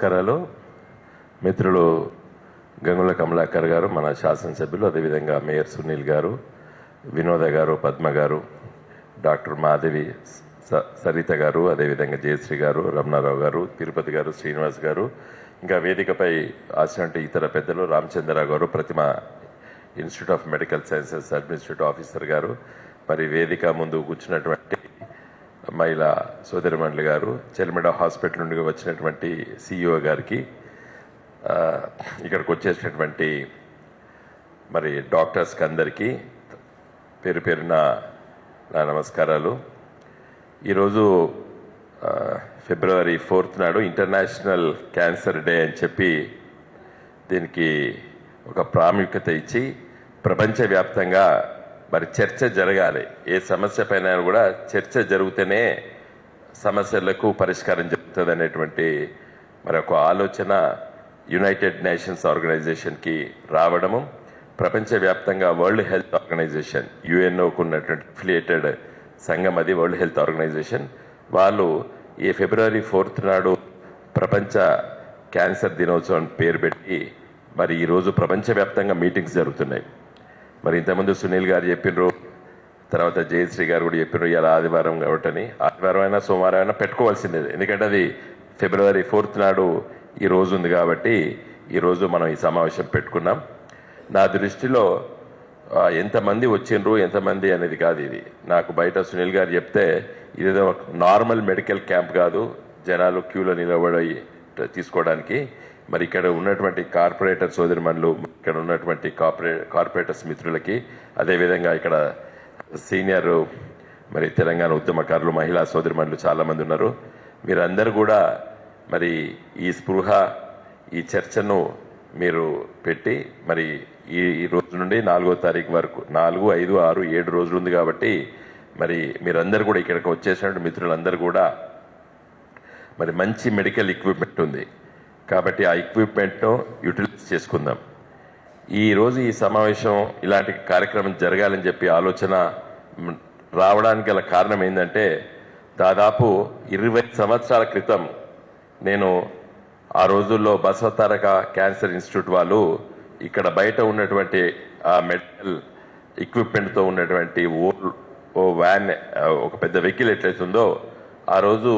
కరాలు మిత్రులు గంగుల కమలాకర్ గారు మన శాసనసభ్యులు అదేవిధంగా మేయర్ సునీల్ గారు వినోద గారు పద్మ గారు డాక్టర్ మాధవి స- సరిత గారు అదేవిధంగా జయశ్రీ గారు రమణారావు గారు తిరుపతి గారు శ్రీనివాస్ గారు ఇంకా వేదికపై ఆసినటువంటి ఇతర పెద్దలు రామచంద్రరావు గారు Prathima institute of medical sciences administrative officer గారు మరి వేదిక ముందు కూర్చున్నటువంటి మహిళా సోదరిమండలి గారు చెల్మిడ హాస్పిటల్ నుండి వచ్చినటువంటి సిఇఓ గారికి ఇక్కడికి వచ్చేసినటువంటి మరి డాక్టర్స్కి అందరికీ పేరు పేరున నా నమస్కారాలు. ఈరోజు ఫిబ్రవరి ఫోర్త్ నాడు ఇంటర్నేషనల్ క్యాన్సర్ డే అని చెప్పి దీనికి ఒక ప్రాముఖ్యత ఇచ్చి ప్రపంచవ్యాప్తంగా మరి చర్చ జరగాలి. ఏ సమస్య పైన కూడా చర్చ జరిగితేనే సమస్యలకు పరిష్కారం జరుగుతుంది అనేటువంటి మరి ఒక ఆలోచన యునైటెడ్ నేషన్స్ ఆర్గనైజేషన్కి రావడము ప్రపంచవ్యాప్తంగా వరల్డ్ హెల్త్ ఆర్గనైజేషన్ యుఎన్ఓకు ఉన్నటువంటి అఫిలియేటెడ్ సంఘం అది వరల్డ్ హెల్త్ ఆర్గనైజేషన్ వాళ్ళు ఈ ఫిబ్రవరి ఫోర్త్ నాడు ప్రపంచ క్యాన్సర్ దినోత్సవం పేరు పెట్టి మరి ఈరోజు ప్రపంచవ్యాప్తంగా మీటింగ్స్ జరుగుతున్నాయి. మరి ఇంతకుముందు సునీల్ గారు చెప్పినారు తర్వాత జయశ్రీ గారు కూడా చెప్పినారు ఇలా ఆదివారం కాబట్టి ఆదివారం అయినా సోమవారం అయినా పెట్టుకోవాల్సిందే ఎందుకంటే అది ఫిబ్రవరి ఫోర్త్ నాడు ఈ రోజు ఉంది కాబట్టి ఈ రోజు మనం ఈ సమావేశం పెట్టుకున్నాం. నా దృష్టిలో ఎంతమంది వచ్చిండ్రు ఎంతమంది అనేది కాదు ఇది. నాకు బయట సునీల్ గారు చెప్తే ఇదేదో నార్మల్ మెడికల్ క్యాంప్ కాదు జనాలు క్యూలో నిలబడి తీసుకోవడానికి. మరి ఇక్కడ ఉన్నటువంటి కార్పొరేటర్ సోదరిమణులు ఇక్కడ ఉన్నటువంటి కార్పొరే కార్పొరేటర్స్ మిత్రులకి అదేవిధంగా ఇక్కడ సీనియర్ మరి తెలంగాణ ఉద్యమకారులు మహిళా సోదరిమణులు చాలామంది ఉన్నారు. మీరందరూ కూడా మరి ఈ స్పృహ ఈ చర్చను మీరు పెట్టి మరి ఈ ఈ రోజు నుండి నాలుగో తారీఖు వరకు నాలుగు ఐదు ఆరు ఏడు రోజులు ఉంది కాబట్టి మరి మీరందరూ కూడా ఇక్కడికి వచ్చేసినటువంటి మిత్రులందరూ కూడా మరి మంచి మెడికల్ ఎక్విప్మెంట్ ఉంది. కాబట్టి ఆ ఎక్విప్మెంట్ను యూటిలైజ్ చేసుకుందాం. ఈరోజు ఈ సమావేశం ఇలాంటి కార్యక్రమం జరగాలని చెప్పి ఆలోచన రావడానికి గల కారణం ఏంటంటే దాదాపు ఇరవై సంవత్సరాల క్రితం నేను ఆ రోజుల్లో బసవతారక క్యాన్సర్ ఇన్స్టిట్యూట్ వాళ్ళు ఇక్కడ బయట ఉన్నటువంటి ఆ మెడికల్ ఎక్విప్మెంట్తో ఉన్నటువంటి ఓ ఓ వ్యాన్ ఒక పెద్ద వెహికల్ ఎట్లయితుందో ఆ రోజు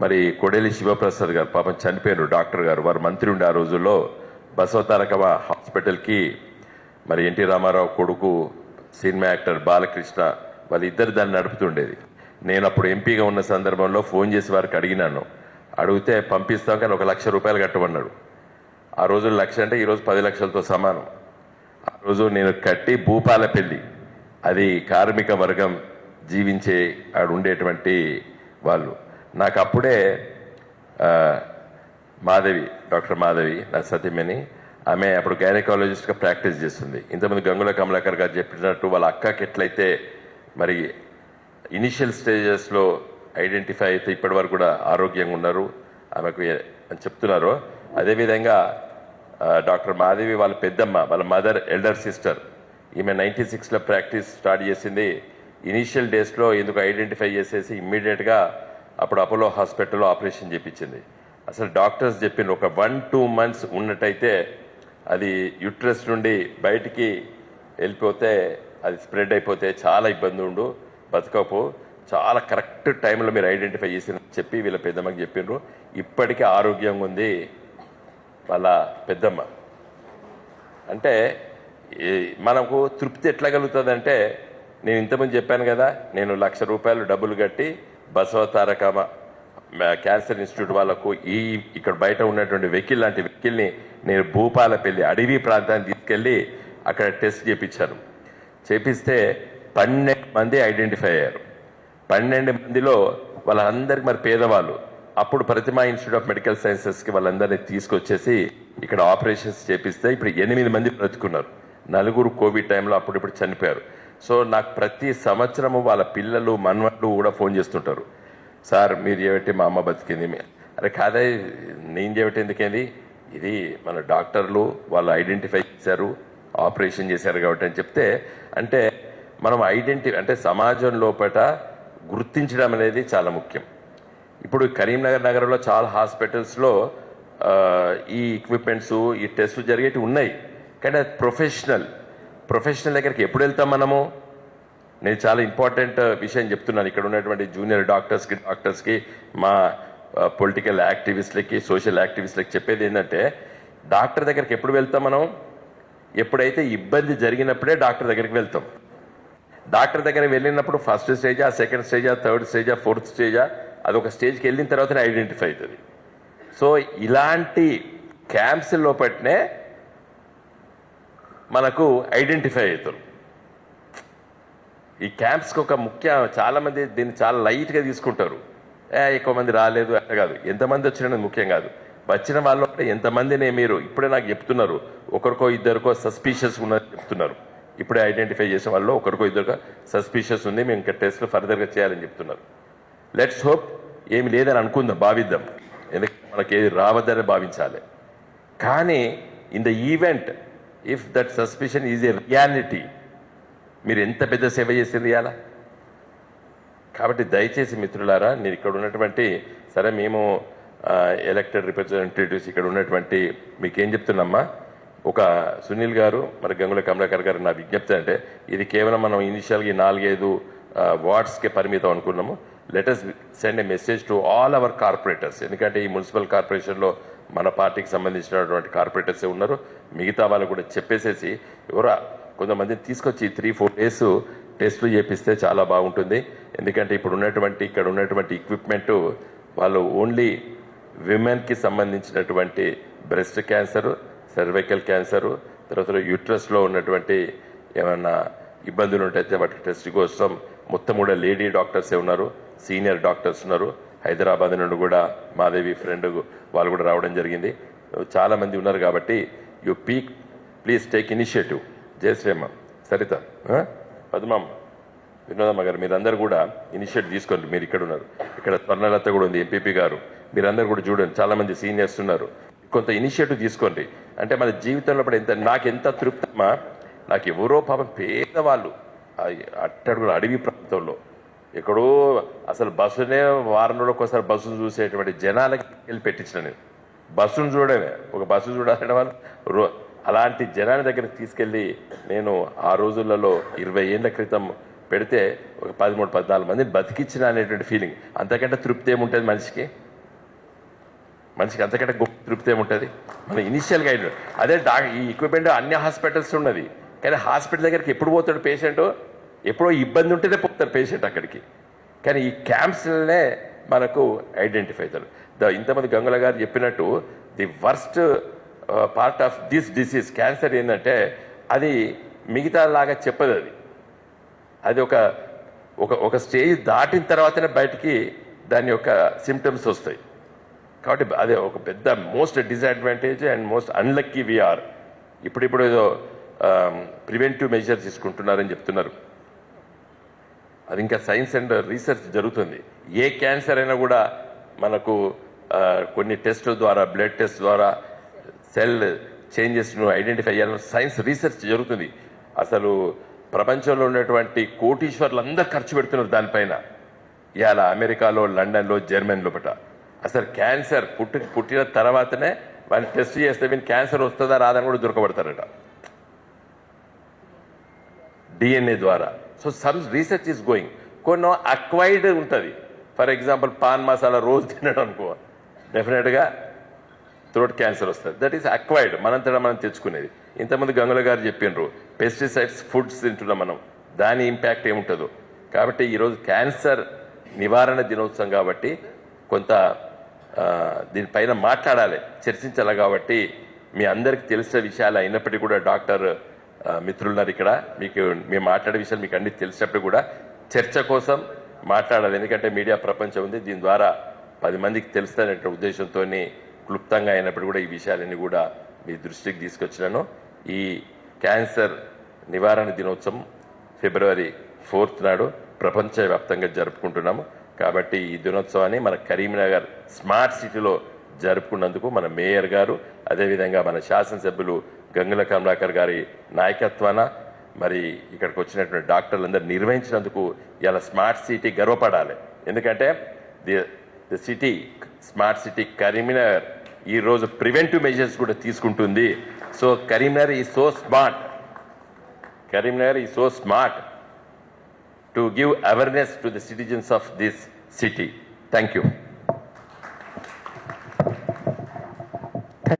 మరి కొడేలి శివప్రసాద్ గారు పాపం చనిపోయారు డాక్టర్ గారు. వారు మంత్రి ఉండే ఆ రోజుల్లో బసవతారకవ హాస్పిటల్కి మరి ఎన్టీ రామారావు కొడుకు సినిమా యాక్టర్ బాలకృష్ణ వాళ్ళిద్దరు దాన్ని నడుపుతుండేది. నేను అప్పుడు ఎంపీగా ఉన్న సందర్భంలో ఫోన్ చేసి వారికి అడిగినాను. అడిగితే పంపిస్తాం కానీ ఒక లక్ష రూపాయలు కట్టమన్నాడు. ఆ రోజు లక్ష అంటే ఈరోజు పది లక్షలతో సమానం. ఆ రోజు నేను కట్టి భూపాల పెళ్ళి అది కార్మిక వర్గం జీవించే ఆడు ఉండేటువంటి వాళ్ళు. నాకు అప్పుడే మాధవి డాక్టర్ మాధవి నా సతీమణి ఆమె అప్పుడు గైనకాలజిస్ట్గా ప్రాక్టీస్ చేస్తుంది. ఇంతకుముందు గంగుల కమలాకర్ గారు చెప్పినట్టు వాళ్ళ అక్కకి ఎట్లయితే మరి ఇనిషియల్ స్టేజెస్లో ఐడెంటిఫై అయితే ఇప్పటి వరకు కూడా ఆరోగ్యంగా ఉన్నారు ఆమెకు అని చెప్తున్నారు అదేవిధంగా డాక్టర్ మాధవి వాళ్ళ పెద్దమ్మ వాళ్ళ మదర్ ఎల్డర్ సిస్టర్ ఈమె నైంటీ సిక్స్లో ప్రాక్టీస్ స్టార్ట్ చేసింది. ఇనీషియల్ డేస్లో ఎందుకు ఐడెంటిఫై చేసేసి ఇమ్మీడియట్గా అప్పుడు అపోలో హాస్పిటల్లో ఆపరేషన్ చేపించింది. అసలు డాక్టర్స్ చెప్పింది ఒక వన్ టూ మంత్స్ ఉన్నట్టయితే అది యుట్రస్ నుండి బయటికి వెళ్ళిపోతే అది స్ప్రెడ్ అయిపోతే చాలా ఇబ్బంది ఉండు బతకపో. చాలా కరెక్ట్ టైంలో మీరు ఐడెంటిఫై చేసి చెప్పి వీళ్ళ పెద్దమ్మకి చెప్పిండ్రు ఇప్పటికే ఆరోగ్యంగా ఉంది వాళ్ళ పెద్దమ్మ. అంటే మనకు తృప్తి ఎట్లా కలుగుతుంది అంటే నేను ఇంతకుముందు చెప్పాను కదా నేను లక్ష రూపాయలు డబ్బులు కట్టి బసవ తారక క్యాన్సర్ ఇన్స్టిట్యూట్ వాళ్ళకు ఈ ఇక్కడ బయట ఉన్నటువంటి వెహికల్ లాంటి వెహికల్ని నేను భూపాలపల్లి అడవి ప్రాంతానికి తీసుకెళ్ళి అక్కడ టెస్ట్ చేపించాను. చేపిస్తే పన్నెండు మంది ఐడెంటిఫై అయ్యారు. పన్నెండు మందిలో వాళ్ళందరికీ మరి పేదవాళ్ళు. అప్పుడు ప్రతిమా ఇన్స్టిట్యూట్ ఆఫ్ మెడికల్ సైన్సెస్కి వాళ్ళందరినీ తీసుకొచ్చేసి ఇక్కడ ఆపరేషన్స్ చేపిస్తే ఇప్పుడు ఎనిమిది మంది బ్రతుకున్నారు. నలుగురు కోవిడ్ టైంలో అప్పుడు ఇప్పుడు చనిపోయారు. సో నాకు ప్రతి సంవత్సరము వాళ్ళ పిల్లలు మన్వళ్ళు కూడా ఫోన్ చేస్తుంటారు. సార్ మీరు చేయబట్టి మా అమ్మ బతికింది. అరే కాదే నేను చేయబట్టి ఎందుకేంది? ఇది మన డాక్టర్లు వాళ్ళు ఐడెంటిఫై చేశారు ఆపరేషన్ చేశారు కాబట్టి అని చెప్తే అంటే మనం ఐడెంటి అంటే సమాజం లోపట గుర్తించడం అనేది చాలా ముఖ్యం. ఇప్పుడు కరీంనగర్ నగరంలో చాలా హాస్పిటల్స్లో ఈ ఎక్విప్మెంట్స్ ఈ టెస్టులు జరిగేవి ఉన్నాయి. కానీ అది ప్రొఫెషనల్. ప్రొఫెషనల్ దగ్గరికి ఎప్పుడు వెళ్తాం మనము? నేను చాలా ఇంపార్టెంట్ విషయం చెప్తున్నాను. ఇక్కడ ఉన్నటువంటి జూనియర్ డాక్టర్స్కి డాక్టర్స్కి మా పొలిటికల్ యాక్టివిస్ట్లకి సోషల్ యాక్టివిస్ట్లకి చెప్పేది ఏంటంటే డాక్టర్ దగ్గరికి ఎప్పుడు వెళ్తాం మనం? ఎప్పుడైతే ఇబ్బంది జరిగినప్పుడే డాక్టర్ దగ్గరికి వెళ్తాం. డాక్టర్ దగ్గర వెళ్ళినప్పుడు ఫస్ట్ స్టేజా సెకండ్ స్టేజా థర్డ్ స్టేజా ఫోర్త్ స్టేజా అది ఒక స్టేజ్కి వెళ్ళిన తర్వాతనే ఐడెంటిఫై అవుతుంది. సో ఇలాంటి క్యాంప్స్ లోపట్నే మనకు ఐడెంటిఫై అవుతారు. ఈ క్యాంప్స్కి ఒక ముఖ్య చాలామంది దీన్ని చాలా లైట్గా తీసుకుంటారు. ఏ ఎక్కువ మంది రాలేదు కాదు. ఎంతమంది వచ్చినది ముఖ్యం కాదు. వచ్చిన వాళ్ళు ఎంతమందినే మీరు? ఇప్పుడే నాకు చెప్తున్నారు. ఒకరికో ఇద్దరికో సస్పీషియస్ ఉన్నది చెప్తున్నారు. ఇప్పుడే ఐడెంటిఫై చేసిన వాళ్ళు ఒకరికో ఇద్దరికో సస్పీషియస్ ఉంది. మేము ఇంకా టెస్ట్లు ఫర్దర్గా చేయాలని చెప్తున్నారు. లెట్స్ హోప్ ఏమి లేదని అనుకుందాం భావిద్దాం. ఎందుకంటే మనకి ఏది రావద్దని భావించాలి. కానీ in the event if that suspicion is a reality మీరు ఎంత పెద్ద సేవ చేసింది ఇవాళ కాబట్టి దయచేసి మిత్రులారా నేను ఇక్కడ ఉన్నటువంటి సరే మేము ఎలక్టెడ్ రిప్రజెంటేటివ్స్ ఇక్కడ ఉన్నటువంటి మీకేం చెప్తున్నామ్మా ఒక సునీల్ గారు మరి గంగుల కమలాకర్ గారు నా విజ్ఞప్తి అంటే ఇది కేవలం మనం ఇనిషియల్గా నాలుగైదు వార్డ్స్కే పరిమితం అనుకున్నాము. Let us send a message to all our corporators ఎందుకంటే ఈ మున్సిపల్ కార్పొరేషన్లో మన పార్టీకి సంబంధించినటువంటి కార్పొరేటర్సే ఉన్నారు. మిగతా వాళ్ళు కూడా చెప్పేసేసి ఎవరా కొంతమందిని తీసుకొచ్చి త్రీ ఫోర్ డేస్ టెస్టులు చేపిస్తే చాలా బాగుంటుంది. ఎందుకంటే ఇప్పుడు ఉన్నటువంటి ఇక్కడ ఉన్నటువంటి ఎక్విప్మెంట్ వాళ్ళు ఓన్లీ విమెన్కి సంబంధించినటువంటి బ్రెస్ట్ క్యాన్సర్ సర్వైకల్ క్యాన్సర్ తర్వాత యూట్రస్లో ఉన్నటువంటి ఏమన్నా ఇబ్బందులు ఉంటే వాటి టెస్ట్ కోసం మొత్తం కూడా లేడీ డాక్టర్సే ఉన్నారు సీనియర్ డాక్టర్స్ ఉన్నారు. హైదరాబాద్ నుండి కూడా మాదేవి ఫ్రెండ్ వాళ్ళు కూడా రావడం జరిగింది. చాలామంది ఉన్నారు కాబట్టి you pick please take initiative జయశ్రీమ్మ Saritha పద్మమ్మ వినోదమ్మ గారు మీరందరూ కూడా ఇనిషియేటివ్ తీసుకోండి. మీరు ఇక్కడ ఉన్నారు. ఇక్కడ స్వర్ణలత కూడా ఉంది ఎంపీపీ గారు. మీరందరూ కూడా చూడండి. చాలామంది సీనియర్స్ ఉన్నారు. కొంత ఇనిషియేటివ్ తీసుకోండి. అంటే మన జీవితంలో కూడా ఎంత నాకు ఎంత తృప్తమా నాకు ఎవరో పాపం పేదవాళ్ళు ఆ అట్టడుగున అడవి ప్రాంతంలో ఎక్కడో అసలు బస్సునే వారం రోజులకు ఒకసారి బస్సును చూసేటువంటి జనాలకి వెళ్ళి పెట్టించిన నేను. బస్సును చూడమే ఒక బస్సు చూడాలంటే వాళ్ళు అలాంటి జనాల దగ్గరికి తీసుకెళ్ళి నేను ఆ రోజులలో ఇరవై ఏళ్ళ క్రితం పెడితే ఒక పదమూడు పద్నాలుగు మందిని బతికించిన అనేటువంటి ఫీలింగ్. అంతకంటే తృప్తి ఏముంటుంది మనిషికి? మనిషికి అంతకంటే గొప్ప తృప్తి ఏముంటుంది? మనం ఇనిషియల్గా అయిన అదే డా ఈ ఎక్విప్మెంట్ అన్ని హాస్పిటల్స్ ఉన్నది. కానీ హాస్పిటల్ దగ్గరికి ఎప్పుడు పోతాడు పేషెంట్ ఎప్పుడో ఇబ్బంది ఉంటేనే పోతారు పేషెంట్ అక్కడికి. కానీ ఈ క్యాంప్స్లనే మనకు ఐడెంటిఫై అవుతారు. ద ఇంతమంది గంగుల గారు చెప్పినట్టు the worst part of this disease cancer ఏంటంటే అది మిగతా లాగా చెప్పదు అది. అది ఒక ఒక ఒక స్టేజ్ దాటిన తర్వాతనే బయటికి దాని యొక్క సిమ్టమ్స్ వస్తాయి. కాబట్టి అదే ఒక పెద్ద most disadvantage and most unlucky we are ఇప్పుడిప్పుడు ఏదో ప్రివెంటివ్ మెజర్స్ తీసుకుంటున్నారని చెప్తున్నారు. అది ఇంకా సైన్స్ అండ్ రీసెర్చ్ జరుగుతుంది. ఏ క్యాన్సర్ అయినా కూడా మనకు కొన్ని టెస్టుల ద్వారా బ్లడ్ టెస్ట్ ద్వారా సెల్ చేంజెస్ను ఐడెంటిఫై చేయాలని సైన్స్ రీసెర్చ్ జరుగుతుంది. అసలు ప్రపంచంలో ఉన్నటువంటి కోటీశ్వర్లు అందరు ఖర్చు పెడుతున్నారు దానిపైన. ఇవాళ అమెరికాలో లండన్లో జర్మనీలో లోపల అసలు క్యాన్సర్ పుట్టి పుట్టిన తర్వాతనే వాళ్ళు టెస్ట్ చేస్తే వీళ్ళు క్యాన్సర్ వస్తుందా రాదని కూడా దొరకబడతారట. డిఎన్ఏ ద్వారా. So some research is going కొన్ని అక్వైర్డ్ ఉంటుంది. ఫర్ ఎగ్జాంపుల్ పాన్ మసాలా రోజు తినడం అనుకో. డెఫినెట్గా థ్రోట్ క్యాన్సర్ వస్తుంది. దట్ ఈస్ అక్వైర్డ్ మనంతటా మనం తెచ్చుకునేది. ఇంతమంది గంగుల గారు చెప్పిండ్రు పెస్టిసైడ్స్ ఫుడ్స్ తింటున్నాం మనం. దాని ఇంపాక్ట్ ఏముంటుందో? కాబట్టి ఈరోజు క్యాన్సర్ నివారణ దినోత్సవం కాబట్టి కొంత దీనిపైన మాట్లాడాలి. చర్చించాలి కాబట్టి మీ అందరికి తెలిసిన విషయాలు అయినప్పటికీ కూడా డాక్టర్ మిత్రులున్నారు ఇక్కడ. మీకు మేము మాట్లాడే విషయాలు మీకు అన్ని తెలిసినప్పుడు కూడా చర్చ కోసం మాట్లాడాలి. ఎందుకంటే మీడియా ప్రపంచం ఉంది. దీని ద్వారా పది మందికి తెలుస్తానే ఉద్దేశంతో క్లుప్తంగా అయినప్పుడు కూడా ఈ విషయాలన్నీ కూడా మీ దృష్టికి తీసుకొచ్చినాను. ఈ క్యాన్సర్ నివారణ దినోత్సవం ఫిబ్రవరి ఫోర్త్ నాడు ప్రపంచవ్యాప్తంగా జరుపుకుంటున్నాము. కాబట్టి ఈ దినోత్సవాన్ని మన కరీంనగర్ స్మార్ట్ సిటీలో జరుపుకున్నందుకు మన మేయర్ గారు అదేవిధంగా మన శాసనసభ్యులు గంగుల కమలాకర్ గారి నాయకత్వాన మరి ఇక్కడికి వచ్చినటువంటి డాక్టర్లందరూ నిర్వహించినందుకు ఇలా స్మార్ట్ సిటీ గర్వపడాలి. ఎందుకంటే the the city smart city Karimnagar ఈ రోజు ప్రివెంటివ్ మెజర్స్ కూడా తీసుకుంటుంది. సో కరీంనగర్ ఈ సో స్మార్ట్. కరీంనగర్ ఈ so smart to give awareness to the citizens of this city. Thank you